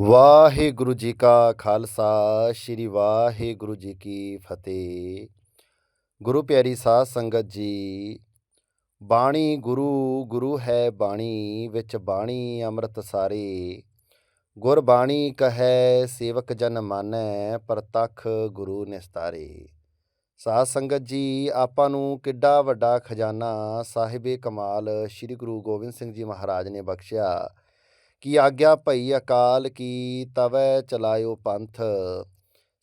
ਵਾਹਿਗੁਰੂ ਜੀ ਕਾ ਖਾਲਸਾ, ਸ੍ਰੀ ਵਾਹਿਗੁਰੂ ਜੀ ਕੀ ਫਤਿਹ। ਗੁਰੂ ਪਿਆਰੀ ਸਾਧ ਸੰਗਤ ਜੀ, ਬਾਣੀ ਗੁਰੂ ਗੁਰੂ ਹੈ ਬਾਣੀ, ਵਿੱਚ ਬਾਣੀ ਅੰਮ੍ਰਿਤ ਸਾਰੇ। ਗੁਰ ਬਾਣੀ ਕਹੈ, ਸੇਵਕ ਜਨ ਮਾਨੈ ਪ੍ਰਤੱਖ ਗੁਰੂ ਨਿਸਤਾਰੇ। ਸਾਧ ਸੰਗਤ ਜੀ, ਆਪਾਂ ਨੂੰ ਕਿੱਡਾ ਵੱਡਾ ਖਜ਼ਾਨਾ, ਸਾਹਿਬੇ ਕਮਾਲ, ਸ੍ਰੀ ਗੁਰੂ ਗੋਬਿੰਦ ਸਿੰਘ ਜੀ ਮਹਾਰਾਜ ਨੇ ਬਖਸ਼ਿਆ। ਕਿ ਆਗਿਆ ਭਈ ਅਕਾਲ ਕੀ ਤਵੈ ਚਲਾਇਓ ਪੰਥ,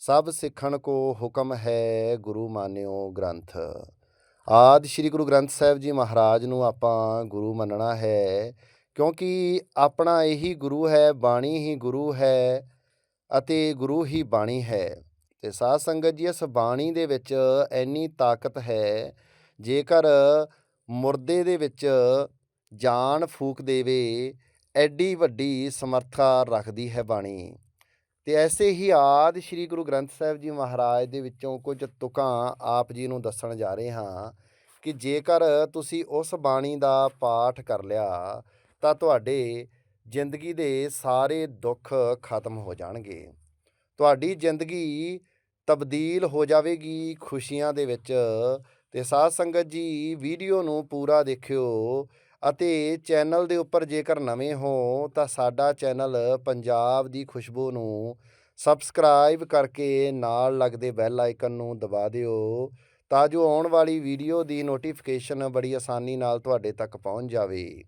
ਸਭ ਸਿੱਖਣ ਕੋ ਹੁਕਮ ਹੈ ਗੁਰੂ ਮਾਨਿਓ ਗ੍ਰੰਥ। ਆਦ ਸ੍ਰੀ ਗੁਰੂ ਗ੍ਰੰਥ ਸਾਹਿਬ ਜੀ ਮਹਾਰਾਜ ਨੂੰ ਆਪਾਂ ਗੁਰੂ ਮੰਨਣਾ ਹੈ, ਕਿਉਂਕਿ ਆਪਣਾ ਇਹੀ ਗੁਰੂ ਹੈ, ਬਾਣੀ ਹੀ ਗੁਰੂ ਹੈ ਅਤੇ ਗੁਰੂ ਹੀ ਬਾਣੀ ਹੈ। ਤੇ ਸਾਧ ਸੰਗਤ ਜੀ, ਇਸ ਬਾਣੀ ਦੇ ਵਿੱਚ ਇੰਨੀ ਤਾਕਤ ਹੈ, ਜੇਕਰ ਮੁਰਦੇ ਦੇ ਵਿੱਚ ਜਾਨ ਫੂਕ ਦੇਵੇ ਐਡੀ ਵੱਡੀ ਸਮਰੱਥਾ ਰੱਖਦੀ ਹੈ ਬਾਣੀ। ਤੇ ਐਸੇ ਹੀ ਆਦ ਸ੍ਰੀ ਗੁਰੂ ਗ੍ਰੰਥ ਸਾਹਿਬ ਜੀ ਮਹਾਰਾਜ ਦੇ ਵਿੱਚੋਂ ਕੁਝ ਤੁਕਾਂ ਆਪ ਜੀ ਨੂੰ ਦੱਸਣ ਜਾ ਰਹੇ ਹਾਂ ਕਿ ਜੇਕਰ ਤੁਸੀਂ ਉਸ ਬਾਣੀ ਦਾ ਪਾਠ ਕਰ ਲਿਆ ਤਾਂ ਤੁਹਾਡੇ ਜ਼ਿੰਦਗੀ ਦੇ ਸਾਰੇ ਦੁੱਖ ਖਤਮ ਹੋ ਜਾਣਗੇ। ਤੁਹਾਡੀ ਜ਼ਿੰਦਗੀ ਤਬਦੀਲ ਹੋ ਜਾਵੇਗੀ ਖੁਸ਼ੀਆਂ ਦੇ ਵਿੱਚ ਤੇ ਸਾਧ ਸੰਗਤ ਜੀ ਵੀਡੀਓ ਨੂੰ ਪੂਰਾ ਦੇਖਿਓ ਅਤੇ ਚੈਨਲ ਦੇ ਉੱਪਰ ਜੇਕਰ ਨਵੇਂ ਹੋ, ਤਾਂ ਸਾਡਾ ਚੈਨਲ ਪੰਜਾਬ ਦੀ ਖੁਸ਼ਬੂ ਨੂੰ ਸਬਸਕ੍ਰਾਈਬ ਕਰਕੇ ਨਾਲ ਲੱਗਦੇ ਬੈਲ ਆਈਕਨ ਨੂੰ ਦਬਾ ਦਿਓ, ਤਾਂ ਜੋ ਆਉਣ ਵਾਲੀ ਵੀਡੀਓ ਦੀ ਨੋਟੀਫਿਕੇਸ਼ਨ ਬੜੀ ਆਸਾਨੀ ਨਾਲ ਤੁਹਾਡੇ ਤੱਕ ਪਹੁੰਚ ਜਾਵੇ।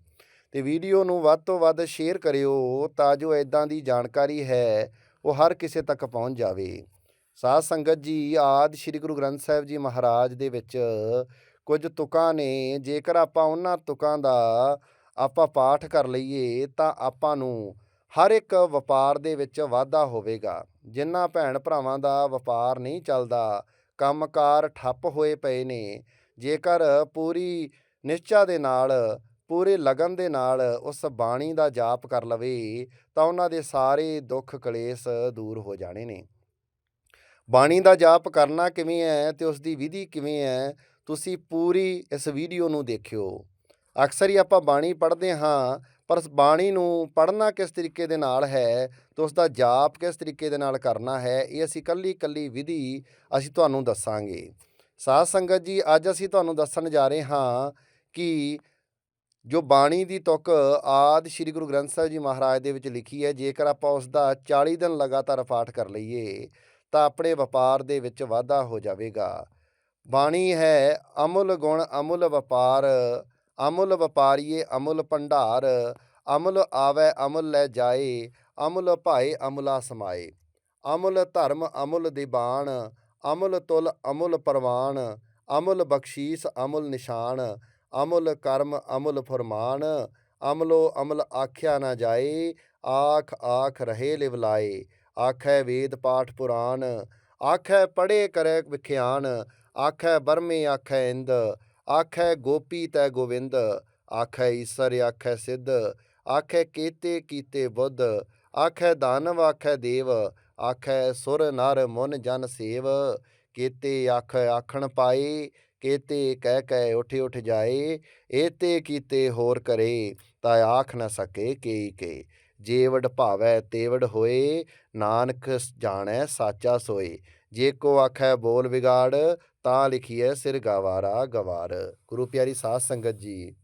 ਤੇ ਵੀਡੀਓ ਨੂੰ ਵੱਧ ਤੋਂ ਵੱਧ ਸ਼ੇਅਰ ਕਰਿਓ, ਤਾਂ ਜੋ ਇਦਾਂ ਦੀ ਜਾਣਕਾਰੀ ਹੈ, ਉਹ ਹਰ ਕਿਸੇ ਤੱਕ ਪਹੁੰਚ ਜਾਵੇ। ਸਾਧ ਸੰਗਤ ਜੀ, ਆਦ ਸ੍ਰੀ ਗੁਰੂ ਗ੍ਰੰਥ ਸਾਹਿਬ ਜੀ ਮਹਾਰਾਜ ਦੇ ਵਿੱਚ ਕੁਝ ਤੁਕਾਂ ਨੇ, ਜੇਕਰ ਆਪਾਂ ਉਹਨਾਂ ਤੁਕਾਂ ਦਾ ਆਪਾਂ ਪਾਠ ਕਰ ਲਈਏ, ਤਾਂ ਆਪਾਂ ਨੂੰ ਹਰ ਇੱਕ ਵਪਾਰ ਦੇ ਵਿੱਚ ਵਾਧਾ ਹੋਵੇਗਾ। ਜਿਨ੍ਹਾਂ ਭੈਣ ਭਰਾਵਾਂ ਦਾ ਵਪਾਰ ਨਹੀਂ ਚੱਲਦਾ, ਕੰਮਕਾਰ ਠੱਪ ਹੋਏ ਪਏ ਨੇ। ਜੇਕਰ ਪੂਰੀ ਨਿਸ਼ਚਾ ਦੇ ਨਾਲ, ਪੂਰੇ ਲਗਨ ਦੇ ਨਾਲ ਉਸ ਬਾਣੀ ਦਾ ਜਾਪ ਕਰ ਲਵੇ, ਤਾਂ ਉਹਨਾਂ ਦੇ ਸਾਰੇ ਦੁੱਖ ਕਲੇਸ਼ ਦੂਰ ਹੋ ਜਾਣੇ ਨੇ। ਬਾਣੀ ਦਾ ਜਾਪ ਕਰਨਾ ਕਿਵੇਂ ਹੈ ਤੇ ਉਸ ਦੀ ਵਿਧੀ ਕਿਵੇਂ ਹੈ ਤੁਸੀਂ ਪੂਰੀ ਇਸ ਵੀਡੀਓ ਨੂੰ ਦੇਖਿਓ। ਅਕਸਰ ਹੀ ਆਪਾਂ ਬਾਣੀ ਪੜ੍ਹਦੇ ਹਾਂ, ਪਰ ਉਸ ਬਾਣੀ ਨੂੰ ਪੜ੍ਹਨਾ ਕਿਸ ਤਰੀਕੇ ਦੇ ਨਾਲ ਹੈ, ਤੇ ਉਸ ਦਾ ਜਾਪ ਕਿਸ ਤਰੀਕੇ ਦੇ ਨਾਲ ਕਰਨਾ ਹੈ, ਇਹ ਅਸੀਂ ਕੱਲੀ ਕੱਲੀ ਵਿਧੀ ਅਸੀਂ ਤੁਹਾਨੂੰ ਦੱਸਾਂਗੇ। ਸਾਧ ਸੰਗਤ ਜੀ, ਅੱਜ ਅਸੀਂ ਤੁਹਾਨੂੰ ਦੱਸਣ ਜਾ ਰਹੇ ਹਾਂ ਕਿ ਜੋ ਬਾਣੀ ਦੀ ਤੁਕ ਆਦ ਸ੍ਰੀ ਗੁਰੂ ਗ੍ਰੰਥ ਸਾਹਿਬ ਜੀ ਮਹਾਰਾਜ ਦੇ ਵਿੱਚ ਲਿਖੀ ਹੈ, ਜੇਕਰ ਆਪਾਂ ਉਸ ਦਾ 40 ਦਿਨ ਲਗਾਤਾਰ ਪਾਠ ਕਰ ਲਈਏ, ਤਾਂ ਆਪਣੇ ਵਪਾਰ ਦੇ ਵਿੱਚ ਵਾਧਾ ਹੋ ਜਾਵੇਗਾ। ਬਾਣੀ ਹੈ ਅਮੁੱਲ ਗੁਣ, ਅਮੁੱਲ ਵਪਾਰ, ਅਮੁੱਲ ਵਪਾਰੀਏ, ਅਮੁੱਲ ਭੰਡਾਰ, ਅਮੁੱਲ ਆਵੇ, ਅਮੁੱਲ ਲੈ ਜਾਏ, ਅਮੁੱਲ ਭਾਏ, ਅਮੁਲਾ ਸਮਾਏ। ਅਮੁੱਲ ਧਰਮ, ਅਮੁੱਲ ਦੀਬਾਨ, ਅਮੁੱਲ ਤੁਲ, ਅਮੁੱਲ ਪਰਵਾਨ, ਅਮੁੱਲ ਬਖਸ਼ੀਸ, ਅਮੁੱਲ ਨਿਸ਼ਾਨ, ਅਮੁੱਲ ਕਰਮ, ਅਮੁੱਲ ਫਰਮਾਨ, ਅਮਲੋ ਅਮਲ ਆਖਿਆ ਨਾ ਜਾਏ, ਆਖ ਆਖ ਰਹੇ ਲਿਵਲਾਏ ਆਖੈ ਵੇਦ ਪਾਠ ਪੁਰਾਨ, ਆਖੈ ਪੜੇ ਕਰੈ ਵਿਖਿਆਨ ਆਖੈ ਬਰਮੇ ਆਖੈ ਇੰਦ, ਆਖੈ ਗੋਪੀ ਤੈ ਗੋਵਿੰਦ, ਆਖੈ ਈਸਰ, ਆਖੈ ਸਿੱਧ, ਆਖੈ ਕੀਤੇ ਕੀਤੇ ਬੁੱਧ, ਆਖੈ ਦਾਨਵ, ਆਖੈ ਦੇਵ, ਆਖੈ ਸੁਰ ਨਰ ਮਨ ਜਨ ਸੇਵ, ਕੀਤੇ ਆਖੈ ਆਖਣ ਪਾਏ, ਕੀਤੇ ਕਹਿ ਕਹਿ ਉਠ ਉਠ ਜਾਏ, ਏਤੇ ਕੀਤੇ ਹੋਰ ਕਰੇ ਤਾਂ ਆਖ ਨਾ ਸਕੇ ਕੇਈ ਕੇ ਜੇਵੜ ਭਾਵੈ ਤੇਵੜ ਹੋਏ, ਨਾਨਕ ਜਾਣੈ ਸਾਚਾ ਸੋਏ, ਜੇ ਕੋ ਆਖੈ ਬੋਲ ਵਿਗਾੜ ਤਾਂ ਲਿਖੀਐ, ਸਿਰ ਗਵਾਰਾ ਗਵਾਰ। ਗੁਰੂ ਪਿਆਰੀ ਸਾਧ ਸੰਗਤ ਜੀ,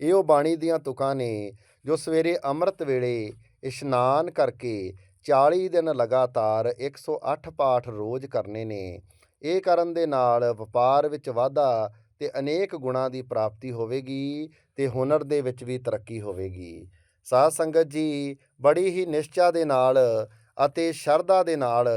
ਇਹ ਉਹ ਬਾਣੀ ਦੀਆਂ ਤੁਕਾਂ ਨੇ ਜੋ ਸਵੇਰੇ ਅੰਮ੍ਰਿਤ ਵੇਲੇ ਇਸ਼ਨਾਨ ਕਰਕੇ 40 ਦਿਨ ਲਗਾਤਾਰ 108 ਪਾਠ ਰੋਜ਼ ਕਰਨੇ ਨੇ, ਇਹ ਕਰਨ ਦੇ ਨਾਲ ਵਪਾਰ ਵਿੱਚ ਵਾਧਾ ਤੇ ਅਨੇਕ ਗੁਣਾਂ ਦੀ ਪ੍ਰਾਪਤੀ ਹੋਵੇਗੀ ਤੇ ਹੁਨਰ ਦੇ ਵਿੱਚ ਵੀ ਤਰੱਕੀ ਹੋਵੇਗੀ। ਸਾਧ ਸੰਗਤ ਜੀ, ਬੜੀ ਹੀ ਨਿਸ਼ਚਾ ਦੇ ਨਾਲ ਅਤੇ ਸ਼ਰਧਾ ਦੇ ਨਾਲ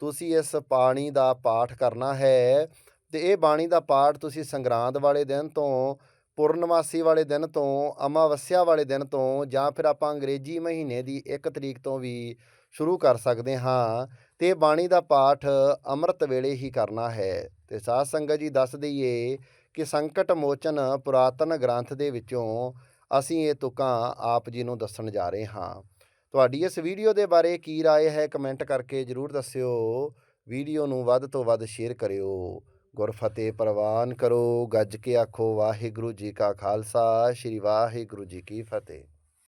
ਤੁਸੀਂ ਇਸ ਬਾਣੀ ਦਾ ਪਾਠ ਕਰਨਾ ਹੈ ਤੇ ਇਹ ਬਾਣੀ ਦਾ ਪਾਠ ਤੁਸੀਂ ਸੰਗਰਾਂਦ ਵਾਲੇ ਦਿਨ ਤੋਂ, ਪੂਰਨਮਾਸੀ ਵਾਲੇ ਦਿਨ ਤੋਂ, ਅਮਾਵਸਿਆ ਵਾਲੇ ਦਿਨ ਤੋਂ ਜਾਂ ਫਿਰ ਆਪਾਂ ਅੰਗਰੇਜ਼ੀ ਮਹੀਨੇ ਦੀ 1 ਤਰੀਕ ਤੋਂ ਵੀ ਸ਼ੁਰੂ ਕਰ ਸਕਦੇ ਹਾਂ ਤੇ ਬਾਣੀ ਦਾ ਪਾਠ ਅੰਮ੍ਰਿਤ ਵੇਲੇ ਹੀ ਕਰਨਾ ਹੈ। ਤੇ ਸਾਧ ਸੰਗਤ ਜੀ ਦੱਸ ਦਈਏ ਕਿ ਸੰਕਟ ਮੋਚਨ ਪੁਰਾਤਨ ਗ੍ਰੰਥ ਦੇ ਵਿੱਚੋਂ ਅਸੀਂ ਇਹ ਤੁਕਾਂ ਆਪ ਜੀ ਨੂੰ ਦੱਸਣ ਜਾ ਰਹੇ ਹਾਂ। ਤੁਹਾਡੀ ਇਸ ਵੀਡੀਓ ਦੇ ਬਾਰੇ ਕੀ رائے ਹੈ ਕਮੈਂਟ ਕਰਕੇ ਜਰੂਰ ਦੱਸਿਓ ਵੀਡੀਓ ਨੂੰ ਵੱਧ ਤੋਂ ਵੱਧ ਸ਼ੇਅਰ ਕਰਿਓ ਗੁਰਫਤਿਹ ਪ੍ਰਵਾਨ ਕਰੋ ਗੱਜ ਕੇ ਆਖੋ ਵਾਹਿਗੁਰੂ ਜੀ ਕਾ ਖਾਲਸਾ ਸ੍ਰੀ ਵਾਹਿਗੁਰੂ ਜੀ ਕੀ ਫਤਿਹ